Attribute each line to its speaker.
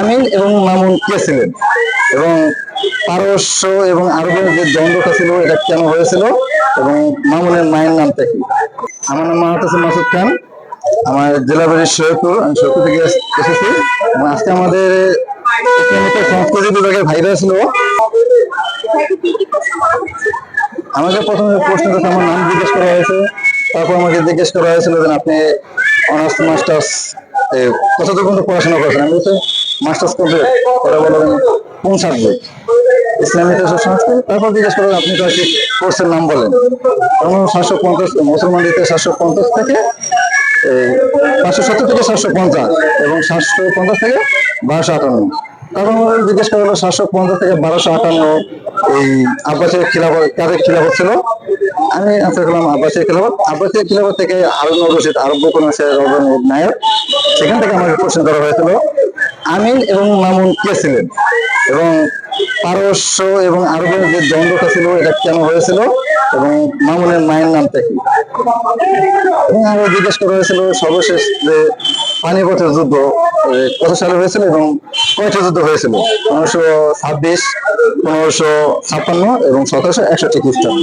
Speaker 1: আমিন এবং মামুন কে ছিলেন? এবং পারস্য এবং আরবের যে দ্বন্দ্বটা ছিল, এটা কেন হয়েছিল? এবং মামুনের মায়ের নামটা কি? আমার নাম মাহাত হোসেন মাসুদ খান। আমার জেলা বাড়ি সৈয়দপুর, আমি সৈয়দপুর থেকে এসেছি। এবং আজকে আমাদের সংস্কৃতি বিভাগের ভাইরা ছিল। আমাকে প্রথমে প্রশ্ন করতে আমার নাম জিজ্ঞেস করা হয়েছে। তারপর আমাকে জিজ্ঞেস করা হয়েছিল যে আপনি অনার্স মাস্টার্স কতদূর পর্যন্ত পড়াশোনা করেছেন? আমি বলছি মাস্টার্স কমপ্লিট ওরা বললেন কোন সাবজেক্ট ইসলামিক ও সংস্কৃতি তারপর জিজ্ঞেস করলেন আপনি কয়েকটি কোর্সের নাম বলেন? তখন সাতশো পঞ্চাশ, মুসলমান দিতে সাতশো পঞ্চাশ থেকে পাঁচশো সত্তর থেকে সাতশো পঞ্চাশ এবং সাতশো পঞ্চাশ থেকে বারোশো আটান্ন। তখন জিজ্ঞেস করা হলো সাতশো পঞ্চাশ থেকে বারোশো আটান্ন এই আব্বাসের খিলাফত, কাদের খিলাফত ছিল? আমি আনসার করলাম, আব্বাসের খিলাফত। আব্বাসের খিলাফত থেকে আরব রশিদ আরব কোন নায়ক সেখান থেকে আমাকে কোশ্চেন করা হয়েছিল। আমিন এবং মামুন কে ছিলেন? এবং পারস্য এবং আরবের যে দ্বন্দ্বটা ছিল, এটা কেন হয়েছিল? এবং মামুনের মায়ের নামটা কি? এবং আরও জিজ্ঞেস করা হয়েছিল সর্বশেষ যে পানিপথের যুদ্ধ কত সালে হয়েছিল এবং কয়টা যুদ্ধ হয়েছিল? পনেরোশো ছাব্বিশ পনেরোশো ছাপ্পান্ন এবং সতেরোশো একষট্টি খ্রিস্টাব্দ।